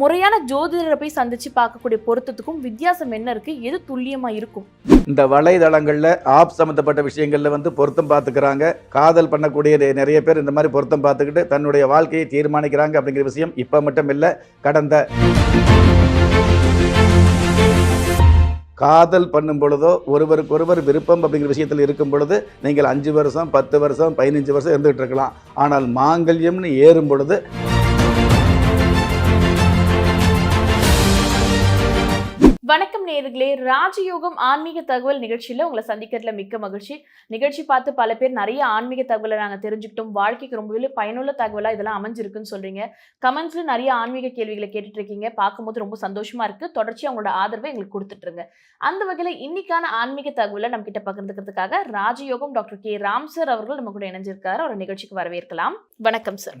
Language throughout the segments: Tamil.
முறையான ஜோதிடரை போய் சந்திச்சு பார்க்கக்கூடிய பொருத்தத்துக்கும் வித்தியாசம் என்ன இருக்கு? எது துல்லியமா இருக்கும்? இந்த வலைதளங்களில் ஆப் சம்மந்தப்பட்ட விஷயங்களில் வந்து பொருத்தம் பார்த்துக்கிறாங்க. காதல் பண்ணக்கூடிய நிறைய பேர் இந்த மாதிரி பொருத்தம் பார்த்துக்கிட்டு தன்னுடைய வாழ்க்கையை தீர்மானிக்கிறாங்க அப்படிங்கிற விஷயம் இப்போ மட்டும் இல்லை கடந்த காதல் பண்ணும் பொழுதோ ஒருவருக்கு ஒருவர் விருப்பம் அப்படிங்கிற விஷயத்தில் இருக்கும் பொழுது நீங்கள் அஞ்சு வருஷம் பத்து வருஷம் பதினஞ்சு வருஷம் இருந்துகிட்டு இருக்கலாம். ஆனால் மாங்கல்யம்னு ஏறும் பொழுது வணக்கம் நேர்களே ராஜயோகம் ஆன்மீக தகவல் நிகழ்ச்சியில் உங்களை சந்திக்கிறதுல மிக்க மகிழ்ச்சி. நிகழ்ச்சி பார்த்து பல பேர் நிறைய ஆன்மீக தகவலை நாங்கள் தெரிஞ்சுக்கிட்டோம். வாழ்க்கைக்கு ரொம்பவே பயனுள்ள தகவலாக இதெல்லாம் அமைஞ்சிருக்குன்னு சொல்கிறீங்க கமெண்ட்ஸில் நிறைய ஆன்மீக கேள்விகளை கேட்டுட்டு இருக்கீங்க பார்க்கும்போது ரொம்ப சந்தோஷமா இருக்குது தொடர்ச்சியாக அவங்களோட ஆதரவை எங்களுக்கு கொடுத்துட்ருங்க. அந்த வகையில் இன்னைக்கான ஆன்மீக தகவலை நம்ம கிட்ட பகிர்ந்துக்கிறதுக்காக ராஜயோகம் டாக்டர் கே. ராம் சார் அவர்கள் நம்ம கூட இணைஞ்சிருக்காரு. ஒரு நிகழ்ச்சிக்கு வரவேற்கலாம். வணக்கம் சார்.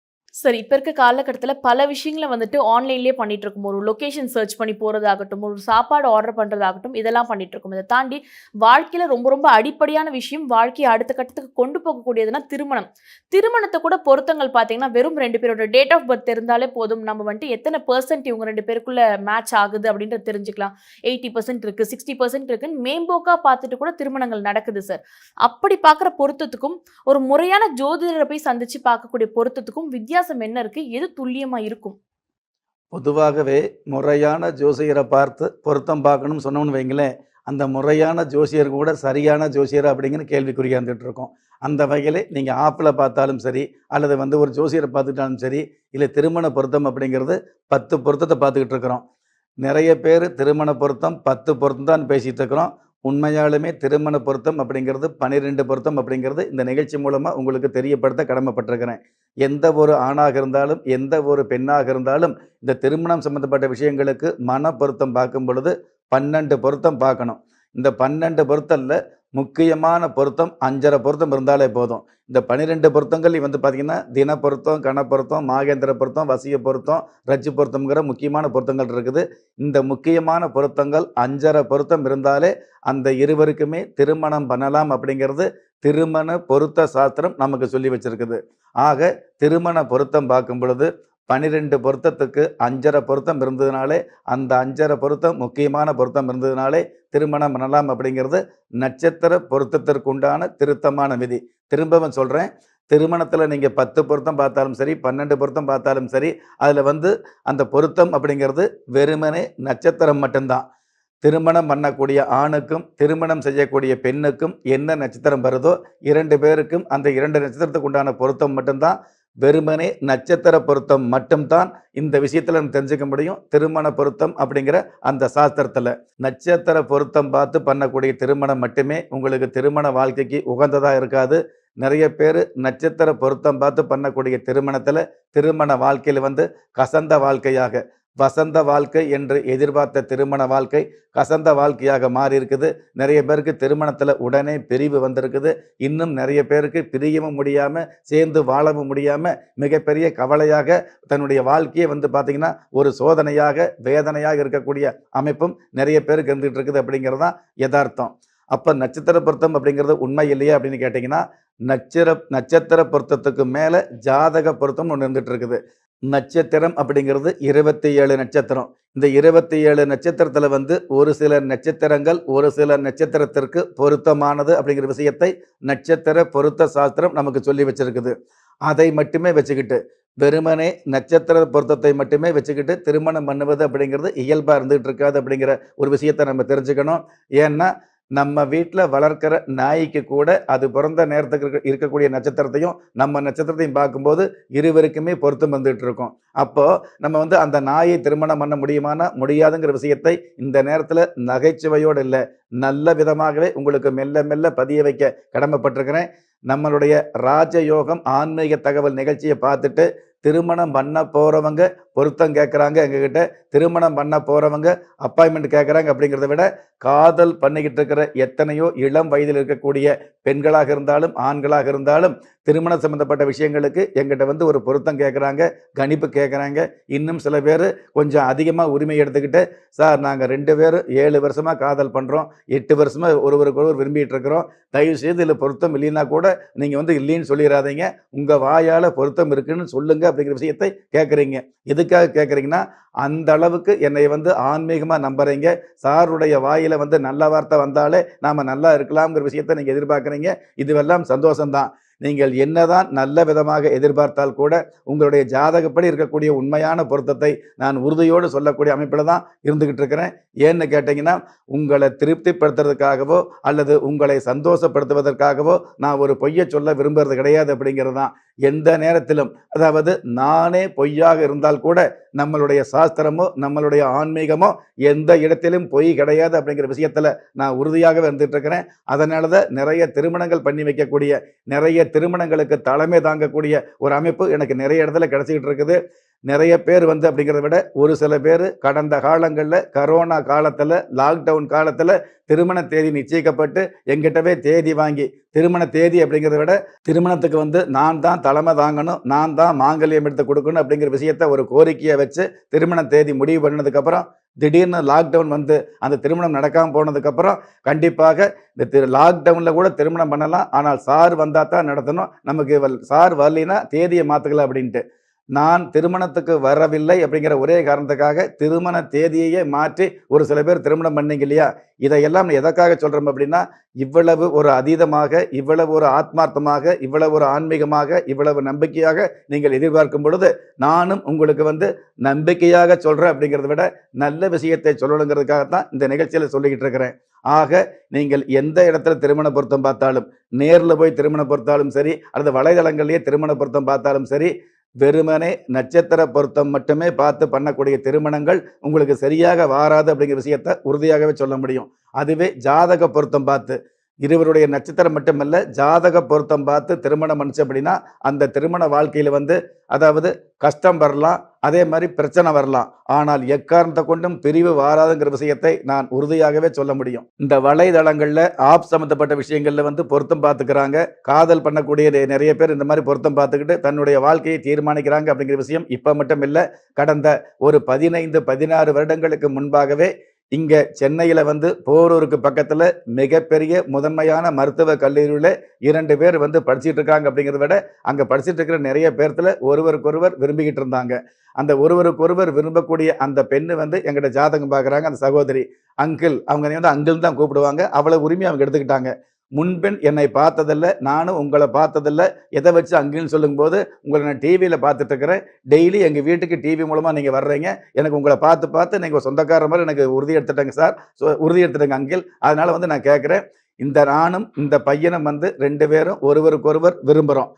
சரி இப்போ இருக்க காலகட்டத்தில் பல விஷயங்களை வந்துட்டு ஆன்லைன்லேயே பண்ணிட்டு இருக்கோம் ஒரு லொக்கேஷன் சர்ச் பண்ணி போகிறதாகட்டும் ஒரு சாப்பாடு ஆர்டர் பண்ணுறதாகட்டும் இதெல்லாம் பண்ணிட்டு இருக்கோம் இதை தாண்டி வாழ்க்கையில் ரொம்ப ரொம்ப அடிப்படையான விஷயம் வாழ்க்கையை அடுத்த கட்டத்துக்கு கொண்டு போகக்கூடியதுன்னா திருமணம். திருமணத்தை கூட பொருத்தங்கள் பார்த்தீங்கன்னா வெறும் ரெண்டு பேரோட டேட் ஆஃப் பர்த் இருந்தாலே போதும். நம்ம வந்துட்டு எத்தனை பர்சன்ட் இவங்க ரெண்டு பேருக்குள்ள மேட்ச் ஆகுது அப்படின்றத தெரிஞ்சுக்கலாம். எயிட்டி பர்சன்ட் இருக்குது சிக்ஸ்டி பர்சன்ட் இருக்குன்னு மேம்போக்காக பார்த்துட்டு கூட திருமணங்கள் நடக்குது சார் அப்படி பார்க்குற பொருத்தத்துக்கும் ஒரு முறையான ஜோதிடரை போய் சந்திச்சு பார்க்கக்கூடிய பொருத்தத்துக்கும் வித்தியாசம் என்ன இருக்கு? எது துல்லியமா இருக்கும்? பொதுவாகவே முறையான ஜோசியரை பார்த்து பொருத்தம் பார்க்கணும்னு சொன்னோம்னு வைங்களேன் அந்த முறையான ஜோசியர் கூட சரியான ஜோசியர் அப்படிங்கிற கேள்விக்குறியாக இருந்துகிட்டு இருக்கோம். அந்த வகையில் நீங்கள் ஆப்பில் பார்த்தாலும் சரி அல்லது வந்து ஒரு ஜோசியரை பார்த்துட்டாலும் சரி இல்லை திருமண பொருத்தம் அப்படிங்கிறது பத்து பொருத்தத்தை பார்த்துக்கிட்டு இருக்கிறோம். நிறைய பேர் திருமண பொருத்தம் பத்து பொருத்தம் தான் பேசிகிட்டு இருக்கிறோம். உண்மையாலுமே திருமண பொருத்தம் அப்படிங்கிறது பன்னிரெண்டு பொருத்தம் அப்படிங்கிறது இந்த நிகழ்ச்சி மூலமாக உங்களுக்கு தெரியப்படுத்த கடமைப்பட்டிருக்கிறேன். எந்த ஒரு ஆணாக இருந்தாலும் எந்த ஒரு பெண்ணாக இருந்தாலும் இந்த திருமணம் சம்பந்தப்பட்ட விஷயங்களுக்கு மன பொருத்தம் பார்க்கும் பொழுது பன்னெண்டு பொருத்தம் பார்க்கணும். இந்த பன்னெண்டு பொருத்தல்ல முக்கியமான பொருத்தம் அஞ்சரை பொருத்தம் இருந்தாலே போதும். இந்த பன்னிரெண்டு பொருத்தங்கள் வந்து பார்த்தீங்கன்னா தின பொருத்தம் கண பொருத்தம் மாகேந்திர பொருத்தம் வசிய பொருத்தம் ரஜ்ஜு பொருத்தம்ங்கிற முக்கியமான பொருத்தங்கள் இருக்குது. இந்த முக்கியமான பொருத்தங்கள் அஞ்சரை பொருத்தம் இருந்தாலே அந்த இருவருக்குமே திருமணம் பண்ணலாம் அப்படிங்கிறது திருமண பொருத்த சாஸ்திரம் நமக்கு சொல்லி வச்சிருக்குது. ஆக திருமண பொருத்தம் பார்க்கும் பொழுது பன்னிரெண்டு பொருத்தத்துக்கு அஞ்சரை பொருத்தம் இருந்ததுனாலே அந்த அஞ்சரை பொருத்தம் முக்கியமான பொருத்தம் இருந்ததுனாலே திருமணம் பண்ணலாம் அப்படிங்கிறது நட்சத்திர பொருத்தத்திற்குண்டான திருத்தமான விதி. திரும்பவும் சொல்கிறேன் திருமணத்தில் நீங்கள் பத்து பொருத்தம் பார்த்தாலும் சரி பன்னெண்டு பொருத்தம் பார்த்தாலும் சரி அதில் வந்து அந்த பொருத்தம் அப்படிங்கிறது வெறுமனே நட்சத்திரம் மட்டும்தான். திருமணம் பண்ணக்கூடிய ஆணுக்கும் திருமணம் செய்யக்கூடிய பெண்ணுக்கும் என்ன நட்சத்திரம் வருதோ இரண்டு பேருக்கும் அந்த இரண்டு நட்சத்திரத்துக்கு உண்டான பொருத்தம் மட்டும்தான். வெறுமனே நட்சத்திர பொருத்தம் மட்டும்தான் இந்த விஷயத்தில் நம்ம தெரிஞ்சுக்க முடியும். திருமண பொருத்தம் அப்படிங்கிற அந்த சாஸ்திரத்தில். நட்சத்திர பொருத்தம் பார்த்து பண்ணக்கூடிய திருமணம் மட்டுமே உங்களுக்கு திருமண வாழ்க்கைக்கு உகந்ததாக இருக்காது. நிறைய பேர் நட்சத்திர பொருத்தம் பார்த்து பண்ணக்கூடிய திருமணத்தில் திருமண வாழ்க்கையில் வந்து கசந்த வாழ்க்கையாக வசந்த வாழ்க்கை என்று எதிர்பார்த்த திருமண வாழ்க்கை கசந்த வாழ்க்கையாக மாறி இருக்குது நிறைய பேருக்கு திருமணத்தில் உடனே பிரிவு வந்திருக்குது. இன்னும் நிறைய பேருக்கு பிரியவும் முடியாமல் சேர்ந்து வாழவும் முடியாமல் மிகப்பெரிய கவலையாக தன்னுடைய வாழ்க்கையை வந்து பார்த்திங்கன்னா ஒரு சோதனையாக வேதனையாக இருக்கக்கூடிய அமைப்பும் நிறைய பேருக்கு இருந்துகிட்டு இருக்குது அப்படிங்கிறது தான் யதார்த்தம். அப்போ நட்சத்திர பொருத்தம் அப்படிங்கிறது உண்மை இல்லையா அப்படின்னு கேட்டிங்கன்னா நட்சத்திர நட்சத்திர பொருத்தத்துக்கு மேலே ஜாதக பொருத்தம் ஒன்று இருந்துகிட்டு இருக்குது நட்சத்திரம் அப்படிங்கிறது இருபத்தி ஏழு நட்சத்திரம். இந்த இருபத்தி ஏழு நட்சத்திரத்தில் வந்து ஒரு சில நட்சத்திரங்கள் ஒரு சில நட்சத்திரத்திற்கு பொருத்தமானது அப்படிங்கிற விஷயத்தை நட்சத்திர பொருத்த சாஸ்திரம் நமக்கு சொல்லி வச்சிருக்குது. அதை மட்டுமே வச்சுக்கிட்டு வெறுமனே நட்சத்திர பொருத்தத்தை மட்டுமே வச்சுக்கிட்டு திருமணம் பண்ணுவது அப்படிங்கிறது இயல்பாக இருந்துகிட்டு இருக்காது அப்படிங்கிற ஒரு விஷயத்தை நம்ம தெரிஞ்சுக்கணும். ஏன்னா நம்ம வீட்டில் வளர்க்கிற நாய்க்கு கூட அது பிறந்த நேரத்துக்கு இருக்கக்கூடிய நட்சத்திரத்தையும் நம்ம நட்சத்திரத்தையும் பார்க்கும்போது இருவருக்குமே பொருத்தம் வந்துட்டு இருக்கோம். அப்போது நம்ம வந்து அந்த நாயை திருமணம் பண்ண முடியுமானா முடியாதுங்கிற விஷயத்தை இந்த நேரத்தில் நகைச்சுவையோடு இல்லை. நல்ல விதமாகவே உங்களுக்கு மெல்ல மெல்ல பதிய வைக்க கடமைப்பட்டிருக்கிறேன். நம்மளுடைய ராஜயோகம் ஆன்மீக தகவல் நிகழ்ச்சியை பார்த்துட்டு திருமணம் பண்ண போகிறவங்க பொருத்தம் கேட்குறாங்க எங்ககிட்ட. திருமணம் பண்ண போகிறவங்க அப்பாயின்மெண்ட் கேட்குறாங்க அப்படிங்கிறத விட காதல் பண்ணிக்கிட்டு இருக்கிற எத்தனையோ இளம் வயதில் இருக்கக்கூடிய பெண்களாக இருந்தாலும் ஆண்களாக இருந்தாலும் திருமணம் சம்மந்தப்பட்ட விஷயங்களுக்கு எங்கிட்ட வந்து ஒரு பொருத்தம் கேட்குறாங்க கணிப்பு கேட்குறாங்க இன்னும் சில பேர் கொஞ்சம் அதிகமாக உரிமை எடுத்துக்கிட்டு சார் நாங்கள் ரெண்டு பேரும் ஏழு வருஷமாக காதல் பண்ணுறோம் எட்டு வருஷமாக ஒருவருக்கு ஒருவர் விரும்பிட்டு இருக்கிறோம். தயவு செய்து இதில் பொருத்தம் இல்லைன்னா கூட நீங்கள் வந்து இல்லைன்னு சொல்லிடாதீங்க உங்கள் வாயால் பொருத்தம் இருக்குன்னு சொல்லுங்க அப்படிங்கிற விஷயத்தை கேட்குறீங்க இது எதுக்காக கேட்குறீங்கன்னா அந்த அளவுக்கு என்னை வந்து ஆன்மீகமாக நம்புறீங்க. சாருடைய வாயில் வந்து நல்ல வார்த்தை வந்தாலே நாம் நல்லா இருக்கலாம்ங்கிற விஷயத்தை நீங்கள் எதிர்பார்க்குறீங்க. இதுவெல்லாம் சந்தோஷம்தான். நீங்கள் என்னதான் நல்ல விதமாக எதிர்பார்த்தால் கூட உங்களுடைய ஜாதகப்படி இருக்கக்கூடிய உண்மையான பொருத்தத்தை நான் உறுதியோடு சொல்லக்கூடிய அமைப்பில் தான் இருந்துகிட்டு இருக்கிறேன் ஏன்னு கேட்டிங்கன்னா உங்களை திருப்திப்படுத்துறதுக்காகவோ அல்லது உங்களை சந்தோஷப்படுத்துவதற்காகவோ நான் ஒரு பொய்யை சொல்ல விரும்புறது கிடையாது அப்படிங்கிறது தான். எந்த நேரத்திலும் அதாவது நானே பொய்யாக இருந்தால் கூட நம்மளுடைய சாஸ்திரமோ நம்மளுடைய ஆன்மீகமோ எந்த இடத்திலும் பொய் கிடையாது அப்படிங்கிற விஷயத்தில் நான் உறுதியாகவே இருந்துட்டு இருக்கிறேன் அதனால தான் நிறைய திருமணங்கள் பண்ணி வைக்கக்கூடிய நிறைய திருமணங்களுக்கு தலைமை தாங்கக்கூடிய ஒரு அமைப்பு எனக்கு நிறைய இடத்துல கிடைச்சிக்கிட்டு இருக்குது நிறைய பேர் வந்து அப்படிங்கிறத விட ஒரு சில பேர் கடந்த காலங்களில் கரோனா காலத்தில் லாக்டவுன் காலத்தில் திருமண தேதி நிச்சயிக்கப்பட்டு எங்கிட்டவே தேதி வாங்கி திருமண தேதி அப்படிங்கிறத விட திருமணத்துக்கு வந்து நான் தான் தலைமை தாங்கணும் நான் தான் மாங்கல்யம் எடுத்து கொடுக்கணும் அப்படிங்கிற விஷயத்த ஒரு கோரிக்கையை வச்சு திருமண தேதி முடிவு பண்ணதுக்கப்புறம் திடீர்னு லாக்டவுன் வந்து அந்த திருமணம் நடக்காமல் போனதுக்கப்புறம் கண்டிப்பாக இந்த திரு லாக்டவுனில் கூட திருமணம் பண்ணலாம். ஆனால் சார் வந்தால் தான் நடத்தணும். நமக்கு சார் வரலைன்னா தேதியை மாற்றுக்கலாம் அப்படின்ட்டு. நான் திருமணத்துக்கு வரவில்லை அப்படிங்கிற ஒரே காரணத்துக்காக திருமண தேதியையே மாற்றி ஒரு சில பேர் திருமணம் பண்ணீங்க இல்லையா? இதையெல்லாம் எதற்காக சொல்கிறோம் அப்படின்னா இவ்வளவு ஒரு அதீதமாக இவ்வளவு ஒரு ஆத்மார்த்தமாக இவ்வளவு ஒரு ஆன்மீகமாக இவ்வளவு நம்பிக்கையாக நீங்கள் எதிர்பார்க்கும் பொழுது நானும் உங்களுக்கு வந்து நம்பிக்கையாக சொல்கிறேன் அப்படிங்கிறத விட நல்ல விஷயத்தை சொல்லணுங்கிறதுக்காகத்தான் இந்த நிகழ்ச்சியில் சொல்லிக்கிட்டு இருக்கிறேன். ஆக நீங்கள் எந்த இடத்துல திருமண பொருத்தம் பார்த்தாலும் நேரில் போய் திருமண பொருத்தாலும் சரி அல்லது வலைதளங்கள்லேயே திருமண பொருத்தம் பார்த்தாலும் சரி வெறுமனே நட்சத்திர பொருத்தம் மட்டுமே பார்த்து பண்ணக்கூடிய திருமணங்கள் உங்களுக்கு சரியாக வாராது அப்படிங்கிற விஷயத்த உறுதியாகவே சொல்ல முடியும். அதுவே ஜாதக பொருத்தம் பார்த்து. இருவருடைய நட்சத்திரம் மட்டுமல்ல ஜாதக பொருத்தம் பார்த்து திருமணம் பண்ணுச்சு அப்படின்னா அந்த திருமண வாழ்க்கையில் வந்து அதாவது கஷ்டம் வரலாம் அதே மாதிரி பிரச்சனை வரலாம். ஆனால் எக்காரணத்தை கொண்டும் பிரிவு வாராதுங்கிற விஷயத்தை நான் உறுதியாகவே சொல்ல முடியும். இந்த வலைதளங்களில் ஆப் சம்மந்தப்பட்ட விஷயங்களில் வந்து பொருத்தம் பார்த்துக்கிறாங்க. காதல் பண்ணக்கூடிய நிறைய பேர் இந்த மாதிரி பொருத்தம் பார்த்துக்கிட்டு தன்னுடைய வாழ்க்கையை தீர்மானிக்கிறாங்க அப்படிங்கிற விஷயம் இப்போ மட்டும் இல்லை கடந்த ஒரு பதினைந்து பதினாறு வருடங்களுக்கு முன்பாகவே இங்கே சென்னையில் வந்து போரூருக்கு பக்கத்தில் மிகப்பெரிய முதன்மையான மருத்துவ கல்லூரியில் இரண்டு பேர் வந்து படிச்சுட்டு இருக்காங்க அப்படிங்கிறத விட அங்கே படிச்சுட்டு இருக்கிற நிறைய பேர்த்துல ஒருவருக்கொருவர் விரும்பிக்கிட்டு இருந்தாங்க. அந்த ஒருவருக்கொருவர் விரும்பக்கூடிய அந்த பெண்ணு வந்து எங்கிட்ட ஜாதகம் பார்க்குறாங்க. அந்த சகோதரி அங்கிள் அவங்க வந்து அங்கிள் தான் கூப்பிடுவாங்க. அவ்வளோ உரிமையை அவங்க எடுத்துக்கிட்டாங்க. முன்பெண் என்னை பார்த்ததில்ல நானும் உங்களை பார்த்ததில்ல. எதை வச்சு அங்கிள்னு சொல்லும்போது உங்களை நான் டிவியில் பார்த்துட்ருக்கிறேன். டெய்லி எங்கள் வீட்டுக்கு டிவி மூலமாக நீங்கள் வர்றீங்க. எனக்கு உங்களை பார்த்து பார்த்து நீங்கள் சொந்தக்கார மாதிரி எனக்கு உறுதி எடுத்துட்டேங்க சார். ஸோ உறுதி எடுத்துட்டேங்க அங்கிள். அதனால் வந்து நான் கேட்குறேன் இந்த நானும் இந்த பையனும் வந்து ரெண்டு பேரும் ஒருவருக்கொருவர் விரும்புகிறோம்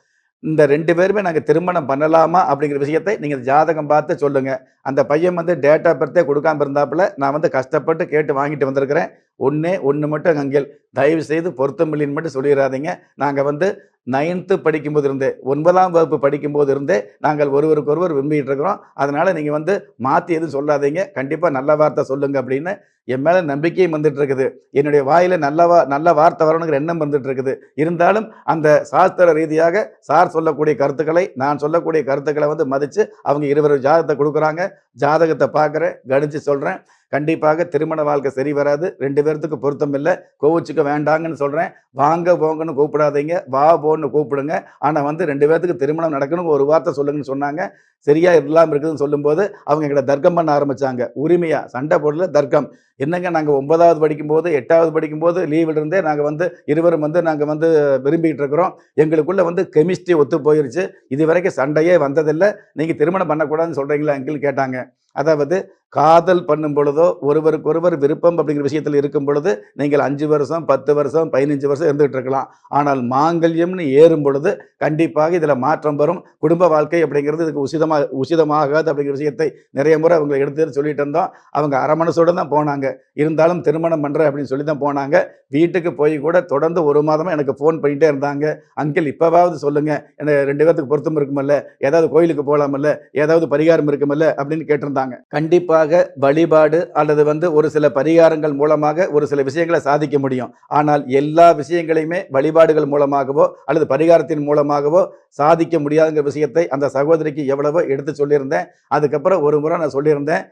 இந்த ரெண்டு பேருமே நாங்கள் திருமணம் பண்ணலாமா அப்படிங்கிற விஷயத்தை நீங்கள் ஜாதகம் பார்த்து சொல்லுங்கள் அந்த பையன் வந்து டேட் ஆஃப் பர்த்தே கொடுக்காம இருந்தாப்புல நான் வந்து கஷ்டப்பட்டு கேட்டு வாங்கிட்டு வந்திருக்கிறேன். ஒன்று ஒன்று மட்டும் அங்கே தயவு செய்து பொருத்தமில்லின்னு மட்டும் சொல்லிடாதீங்க நாங்கள் வந்து நைன்த்து படிக்கும்போது இருந்தே ஒன்பதாம் வகுப்பு படிக்கும்போது இருந்தே நாங்கள் ஒருவருக்கொருவர் விரும்பிகிட்டு இருக்கிறோம் அதனால் நீங்கள் வந்து மாற்றி எதுவும் சொல்லாதீங்க. கண்டிப்பாக நல்ல வார்த்தை சொல்லுங்கள் அப்படின்னு என் மேலே நம்பிக்கையும் வந்துட்டு இருக்குது என்னுடைய வாயில் நல்ல வா நல்ல வார்த்தை வரணுங்கிற எண்ணம் வந்துட்டு இருக்குது இருந்தாலும் அந்த சாஸ்திர ரீதியாக சார் சொல்லக்கூடிய கருத்துக்களை நான் சொல்லக்கூடிய கருத்துக்களை வந்து மதித்து அவங்க இருவர் ஜாதகத்தை கொடுக்குறாங்க. ஜாதகத்தை பார்க்குறேன் கணிச்சு சொல்கிறேன் கண்டிப்பாக திருமண வாழ்க்கை சரி வராது. ரெண்டு பேர்த்துக்கு பொருத்தம் இல்லை. கோவிச்சுக்க வேண்டாங்கன்னு சொல்கிறேன் வாங்க போங்கன்னு கூப்பிடாதீங்க. வா போன்னு கூப்பிடுங்க. ஆனால் வந்து ரெண்டு பேர்த்துக்கு திருமணம் நடக்கணும் ஒரு வார்த்தை சொல்லுங்கன்னு சொன்னாங்க. சரியாக இல்லாமல் இருக்குதுன்னு சொல்லும்போது அவங்க எங்களை தர்க்கம் பண்ண ஆரம்பிச்சாங்க. உரிமையாக சண்டை போடல தர்க்கம். என்னங்க நாங்கள் ஒன்பதாவது படிக்கும்போது எட்டாவது படிக்கும்போது லீவில் இருந்தே நாங்கள் வந்து இருவரும் வந்து நாங்கள் வந்து விரும்பிக்கிட்டு இருக்கிறோம். எங்களுக்குள்ளே வந்து கெமிஸ்ட்ரி ஒத்து போயிருச்சு. இது வரைக்கும் சண்டையே வந்ததில்லை. நீங்கள் திருமணம் பண்ணக்கூடாதுன்னு சொல்கிறீங்களா அங்கிள் கேட்டாங்க. அதாவது காதல் பண்ணும் பொழுதோ ஒருவருக்கொருவர் விருப்பம் அப்படிங்கிற விஷயத்தில் இருக்கும் பொழுது நீங்கள் அஞ்சு வருஷம் பத்து வருஷம் பதினஞ்சு வருஷம் இருந்துகிட்டு இருக்கலாம். ஆனால் மாங்கல்யம்னு ஏறும் பொழுது கண்டிப்பாக இதில் மாற்றம் வரும். குடும்ப வாழ்க்கை அப்படிங்கிறது இதுக்கு உசிதமாக உசிதமாகாது அப்படிங்கிற விஷயத்தை நிறைய முறை அவங்க எடுத்து சொல்லிட்டு இருந்தோம். அவங்க அரமனசோடு தான் போனாங்க. இருந்தாலும் திருமணம் பண்ணுறேன் அப்படின்னு சொல்லி தான் போனாங்க. வீட்டுக்கு போய் கூட தொடர்ந்து ஒரு மாதமாக எனக்கு ஃபோன் பண்ணிகிட்டே இருந்தாங்க. அங்கிள் இப்போவாவது சொல்லுங்கள் எனக்கு ரெண்டு பேர்த்துக்கு பொருத்தம் இருக்குமல்ல? ஏதாவது கோயிலுக்கு போகலாமல்ல ஏதாவது பரிகாரம் இருக்குமல்ல? அப்படின்னு கேட்டிருந்தாங்க. கண்டிப்பாக வழிபாடு அல்லது வந்து ஒரு சில பரிகாரங்கள் மூலமாக ஒரு சில விஷயங்களை சாதிக்க முடியும். ஆனால் எல்லா விஷயங்களையுமே வழிபாடுகள் மூலமாகவோ அல்லது பரிகாரத்தின் மூலமாகவோ சாதிக்க முடியாதுங்கிற விஷயத்தை அந்த சகோதரிக்கு எவ்வளவோ எடுத்து சொல்லியிருந்தேன். அதுக்கப்புறம் ஒரு முறை நான் சொல்லியிருந்தேன்.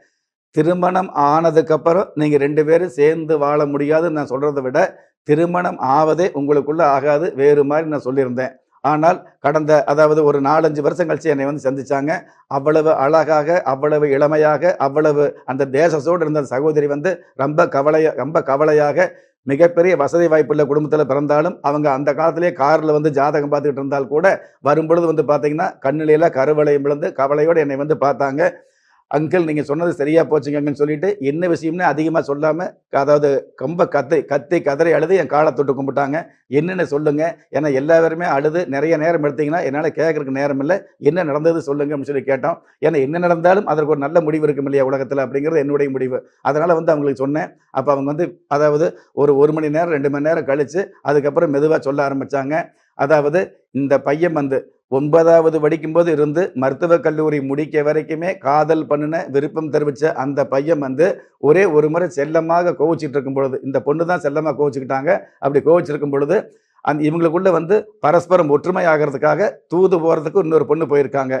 திருமணம் ஆனதுக்கப்புறம் நீங்கள் ரெண்டு பேரும் சேர்ந்து வாழ முடியாதுன்னு நான் சொல்கிறத விட திருமணம் ஆவதே உங்களுக்குள்ளே ஆகாது. வேறு மாதிரி நான் சொல்லியிருந்தேன். ஆனால் கடந்த அதாவது ஒரு நாலஞ்சு வருஷம் கழிச்சு என்னை வந்து சந்திச்சாங்க. அவ்வளவு அழகாக அவ்வளவு இளமையாக அவ்வளவு அந்த தேசத்தோடு இருந்த சகோதரி வந்து ரொம்ப கவலையாக ரொம்ப கவலையாக மிகப்பெரிய வசதி வாய்ப்புள்ள குடும்பத்தில் பிறந்தாலும் அவங்க அந்த காலத்திலேயே காரில் வந்து ஜாதகம் பார்த்துக்கிட்டு இருந்தால் கூட வரும்பொழுது வந்து பார்த்தீங்கன்னா கண்ணிலையில் கருவளையும் விழுந்து கவலையோடு என்னை வந்து பார்த்தாங்க. அங்கிள் நீங்கள் சொன்னது சரியாக போச்சுங்கன்னு சொல்லிட்டு என்ன விஷயம்னு அதிகமாக சொல்லாமல் அதாவது ரொம்ப கத்தை கத்தி கதறி அழுது என் காலை தொட்டு கும்பிட்டாங்க. என்னென்னு சொல்லுங்கள் ஏன்னா எல்லாருமே அழுது நிறைய நேரம் எடுத்தீங்கன்னா என்னால் கேட்கறதுக்கு நேரம் இல்லை. என்ன நடந்தது சொல்லுங்க அப்படின்னு சொல்லி கேட்டோம். ஏன்னா என்ன நடந்தாலும் அதற்கு ஒரு நல்ல முடிவு இருக்கும் இல்லையா உலகத்தில் அப்படிங்கிறது என்னுடைய முடிவு. அதனால் வந்து அவங்களுக்கு சொன்னேன். அப்போ அவங்க வந்து அதாவது ஒரு ஒரு மணி நேரம் ரெண்டு மணி நேரம் கழித்து அதுக்கப்புறம் மெதுவாக சொல்ல ஆரம்பித்தாங்க அதாவது இந்த பையன் வந்து ஒன்பதாவது படிக்கும்போது இருந்து மருத்துவக் கல்லூரி முடிக்க வரைக்குமே காதல் பண்ணின விருப்பம் தெரிவித்த அந்த பையன் வந்து ஒரே ஒரு முறை செல்லமாக கோவிச்சிட்டு இருக்கும் பொழுது இந்த பொண்ணு தான் செல்லமாக கோவிச்சுக்கிட்டாங்க. அப்படி கோவிச்சிருக்கும் பொழுது அந்த இவங்களுக்குள்ள வந்து பரஸ்பரம் ஒற்றுமை ஆகிறதுக்காக தூது போகிறதுக்கு இன்னொரு பொண்ணு போயிருக்காங்க.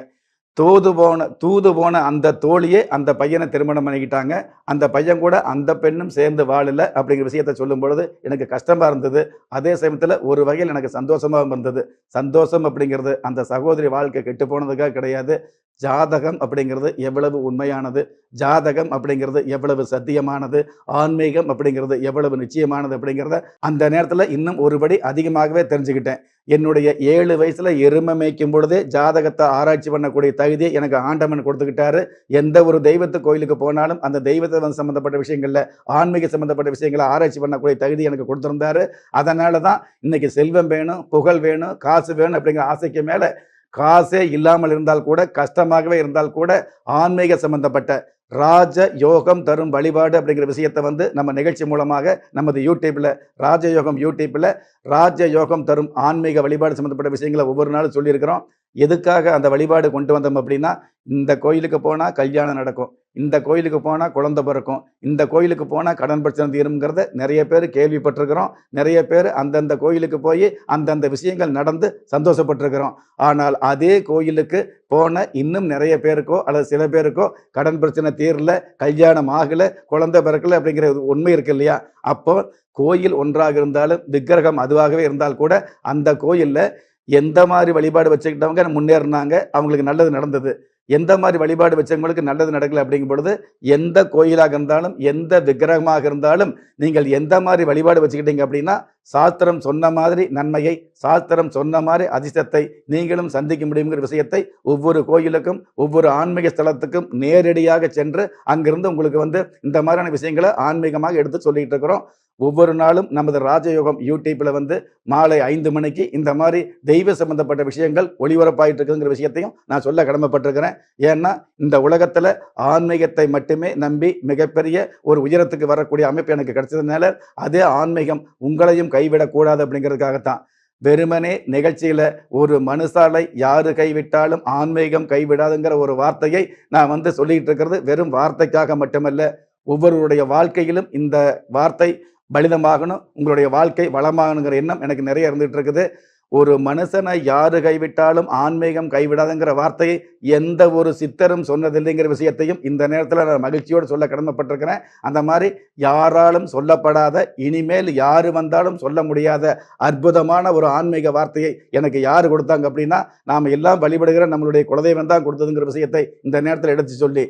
தூது போன தூது போன அந்த தோழியே அந்த பையனை திருமணம் பண்ணிக்கிட்டாங்க. அந்த பையன் கூட அந்த பெண்ணும் சேர்ந்து வாழல அப்படிங்கிற விஷயத்த சொல்லும் பொழுது எனக்கு கஷ்டமா இருந்தது. அதே சமயத்தில் ஒரு வகையில் எனக்கு சந்தோஷமாகவும் இருந்தது. சந்தோஷம் அப்படிங்கிறது அந்த சகோதரி வாழ்க்கை கெட்டு போனதுக்காக கிடையாது. ஜாதகம் அப்படிங்கிறது எவ்வளவு உண்மையானது? ஜாதகம் அப்படிங்கிறது எவ்வளவு சத்தியமானது? ஆன்மீகம் அப்படிங்கிறது எவ்வளவு நிச்சயமானது அப்படிங்கிறத அந்த நேரத்தில் இன்னும் ஒருபடி அதிகமாகவே தெரிஞ்சுக்கிட்டேன். என்னுடைய ஏழு வயசுல எருமை மேய்க்கும் பொழுதே ஜாதகத்தை ஆராய்ச்சி பண்ணக்கூடிய தகுதியை எனக்கு ஆண்டவன் கொடுத்துக்கிட்டாரு. எந்த ஒரு தெய்வத்து கோயிலுக்கு போனாலும் அந்த தெய்வத்தை வந்து சம்பந்தப்பட்ட விஷயங்கள்ல ஆன்மீக சம்பந்தப்பட்ட விஷயங்களை ஆராய்ச்சி பண்ணக்கூடிய தகுதி எனக்கு கொடுத்துருந்தாரு. அதனால தான் இன்னைக்கு செல்வம் வேணும் புகழ் வேணும் காசு வேணும் அப்படிங்கிற ஆசைக்கு மேல காசே இல்லாமல் இருந்தால் கூட கஷ்டமாகவே இருந்தால் கூட ஆன்மீக சம்பந்தப்பட்ட ராஜ யோகம் தரும் வழிபாடு அப்படிங்கிற விஷயத்தை வந்து நம்ம நிகழ்ச்சி மூலமாக நமது யூடியூப்பில் ராஜயோகம் யூடியூப்பில் ராஜயோகம் தரும் ஆன்மீக வழிபாடு சம்பந்தப்பட்ட விஷயங்களை ஒவ்வொரு நாளும் சொல்லியிருக்கிறோம். எதுக்காக அந்த வழிபாடு கொண்டு வந்தோம் அப்படின்னா இந்த கோயிலுக்கு போனால் கல்யாணம் நடக்கும் இந்த கோயிலுக்கு போனால் குழந்தை பிறக்கும் இந்த கோயிலுக்கு போனால் கடன் பிரச்சனை தீரும்ங்கிறத நிறைய பேர் கேள்விப்பட்டிருக்கிறோம். நிறைய பேர் அந்தந்த கோயிலுக்கு போய் அந்தந்த விஷயங்கள் நடந்து சந்தோஷப்பட்டிருக்கிறோம். ஆனால் அதே கோயிலுக்கு போன இன்னும் நிறைய பேருக்கோ அல்லது சில பேருக்கோ கடன் பிரச்சனை தீரல கல்யாணம் ஆகலை குழந்தை பிறக்கல அப்படிங்கிற ஒரு உண்மை இருக்கு இல்லையா? அப்போ கோயில் ஒன்றாக இருந்தாலும் விக்கிரகம் அதுவாகவே இருந்தால் கூட அந்த கோயிலில் எந்த மாதிரி வழிபாடு வச்சுக்கிட்டவங்க முன்னேறினாங்க அவங்களுக்கு நல்லது நடந்தது. எந்த மாதிரி வழிபாடு வச்சவங்களுக்கு நல்லது நடக்கல அப்படிங்கும் பொழுது எந்த கோயிலாக இருந்தாலும் எந்த விக்கிரகமாக இருந்தாலும் நீங்கள் எந்த மாதிரி வழிபாடு வச்சுக்கிட்டீங்க அப்படின்னா சாஸ்திரம் சொன்ன மாதிரி நன்மையை சாஸ்திரம் சொன்ன மாதிரி அதிர்ஷ்டத்தை நீங்களும் சந்திக்க முடியுங்கிற விஷயத்தை ஒவ்வொரு கோயிலுக்கும் ஒவ்வொரு ஆன்மீக ஸ்தலத்துக்கும் நேரடியாக சென்று அங்கிருந்து உங்களுக்கு வந்து இந்த மாதிரியான விஷயங்களை ஆன்மீகமாக எடுத்து சொல்லிட்டு இருக்கிறோம். ஒவ்வொரு நாளும் நமது ராஜயோகம் யூடியூப்பில் வந்து மாலை ஐந்து மணிக்கு இந்த மாதிரி தெய்வ சம்பந்தப்பட்ட விஷயங்கள் ஒளிபரப்பாயிட்டு இருக்குங்கிற விஷயத்தையும் நான் சொல்ல கடமைப்பட்டிருக்கிறேன். ஏன்னா இந்த உலகத்தில் ஆன்மீகத்தை மட்டுமே நம்பி மிகப்பெரிய ஒரு உயரத்துக்கு வரக்கூடிய அமைப்பு எனக்கு கிடைச்சதுனால அதே ஆன்மீகம் உங்களையும் கைவிடக்கூடாது அப்படிங்கிறதுக்காகத்தான். வெறுமனே நிகழ்ச்சியில் ஒரு மனுஷாலை யாரு கைவிட்டாலும் ஆன்மீகம் கைவிடாதுங்கிற ஒரு வார்த்தையை நான் வந்து சொல்லிக்கிட்டு இருக்கிறது வெறும் வார்த்தைக்காக மட்டுமல்ல ஒவ்வொருவருடைய வாழ்க்கையிலும் இந்த வார்த்தை பலிதமாகணும் உங்களுடைய வாழ்க்கை வளமாகணுங்கிற எண்ணம் எனக்கு நிறைய இருந்துட்டு இருக்குது ஒரு மனுஷனை யாரு கைவிட்டாலும் ஆன்மீகம் கைவிடாதுங்கிற வார்த்தையை எந்த ஒரு சித்தரும் சொன்னதில்லைங்கிற விஷயத்தையும் இந்த நேரத்தில் நான் மகிழ்ச்சியோடு சொல்ல கடமைப்பட்டிருக்கிறேன். அந்த மாதிரி யாராலும் சொல்லப்படாத இனிமேல் யாரு வந்தாலும் சொல்ல முடியாத அற்புதமான ஒரு ஆன்மீக வார்த்தையை எனக்கு யார் கொடுத்தாங்க அப்படின்னா நாம் எல்லாம் வழிபடுகிற நம்மளுடைய குலதெய்வம் தான் கொடுத்ததுங்கிற விஷயத்தை இந்த நேரத்தில் எடுத்து சொல்லி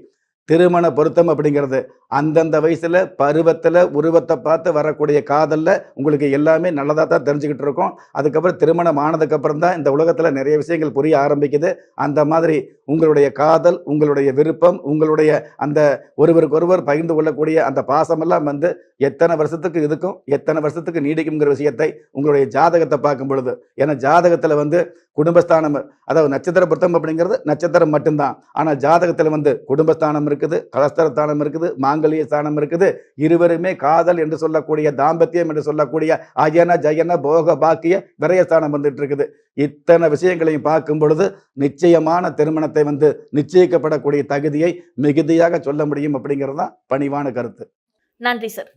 திருமண பொருத்தம் அப்படிங்கிறது. அந்தந்த வயசில் பருவத்தில் உருவத்தை பார்த்து வரக்கூடிய காதலில் உங்களுக்கு எல்லாமே நல்லதாக தான் தெரிஞ்சுக்கிட்டு இருக்கோம். அதுக்கப்புறம் திருமணம் ஆனதுக்கப்புறம் தான் இந்த உலகத்தில் நிறைய விஷயங்கள் புரிய ஆரம்பிக்குது. அந்த மாதிரி உங்களுடைய காதல் உங்களுடைய விருப்பம் உங்களுடைய அந்த ஒருவருக்கொருவர் பகிர்ந்து கொள்ளக்கூடிய அந்த பாசமெல்லாம் வந்து எத்தனை வருஷத்துக்கு இருக்கும் எத்தனை வருஷத்துக்கு நீடிக்குங்கிற விஷயத்தை உங்களுடைய ஜாதகத்தை பார்க்கும் பொழுது. ஏன்னா ஜாதகத்தில் வந்து குடும்பஸ்தானம் அதாவது நட்சத்திர பொருத்தம் அப்படிங்கிறது நட்சத்திரம் மட்டும்தான். ஆனால் ஜாதகத்தில் வந்து குடும்பஸ்தானம் இருக்குது கலஸ்தரஸ்தானம் இருக்குது மாங்கல்ய ஸ்தானம் இருக்குது. இருவருமே காதல் என்று சொல்லக்கூடிய தாம்பத்தியம் என்று சொல்லக்கூடிய அயன ஜயன போக பாக்கிய விரயஸ்தானம் வந்துட்டு இருக்குது இத்தனை விஷயங்களையும் பார்க்கும் பொழுது நிச்சயமான திருமணத்தை வந்து நிச்சயிக்கப்படக்கூடிய தகுதியை மிகுதியாக சொல்ல முடியும் அப்படிங்கிறது தான் பணிவான கருத்து. நன்றி சார்.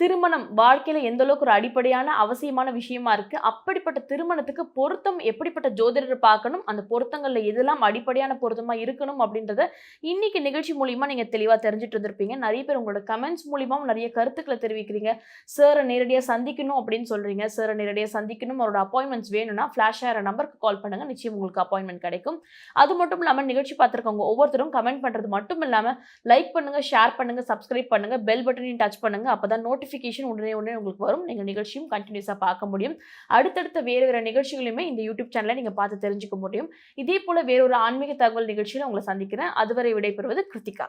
திருமணம் வாழ்க்கையில் எந்த அளவுக்கு ஒரு அடிப்படையான அவசியமான விஷயமா இருக்கு? அப்படிப்பட்ட திருமணத்துக்கு பொருத்தம் எப்படிப்பட்ட ஜோதிடர் பார்க்கணும்? அந்த பொருத்தங்கள்ல எதெல்லாம் அடிப்படையான பொருத்தமா இருக்கணும் அப்படின்றத இன்னைக்கு நிகழ்ச்சி மூலியமா நீங்க தெளிவா தெரிஞ்சுட்டு இருந்திருப்பீங்க. நிறைய பேர் உங்களோட கமெண்ட்ஸ் மூலியமாவும் நிறைய கருத்துக்களை தெரிவிக்கிறீங்க. சாரை நேரடியா சந்திக்கணும் அப்படின்னு சொல்றீங்க. சாரை நேரடியா சந்திக்கணும். அவரோட அப்பாயின்மெண்ட்ஸ் வேணும்னா ஃபிளாஷ் ஆகிற நம்பருக்கு கால் பண்ணுங்க. நிச்சயம் உங்களுக்கு அப்பாயின்மெண்ட் கிடைக்கும். அது மட்டும் இல்லாம நிகழ்ச்சி பார்த்துருக்கவங்க ஒவ்வொருத்தரும் கமெண்ட் பண்றது மட்டும் இல்லாம லைக் பண்ணுங்க ஷேர் பண்ணுங்க சப்ஸ்கிரைப் பண்ணுங்க பெல் பட்டனையும் டச் பண்ணுங்க. அப்பதான் நோட்டிஃபிகேஷன் உடனே உடனே உங்களுக்கு வரும். நீங்க நிகழ்ச்சியும் கண்டினியூஸாக பார்க்க முடியும். அடுத்தடுத்த வேறு வேறு நிகழ்ச்சிகளையுமே இந்த யூடியூப் சேனலை நீங்க பார்த்து தெரிஞ்சுக்க முடியும். இதே போல வேறொரு ஆன்மீக தகவல் நிகழ்ச்சியில் உங்களை சந்திக்கிறேன். அதுவரை விடைபெறுவது கிருத்திகா.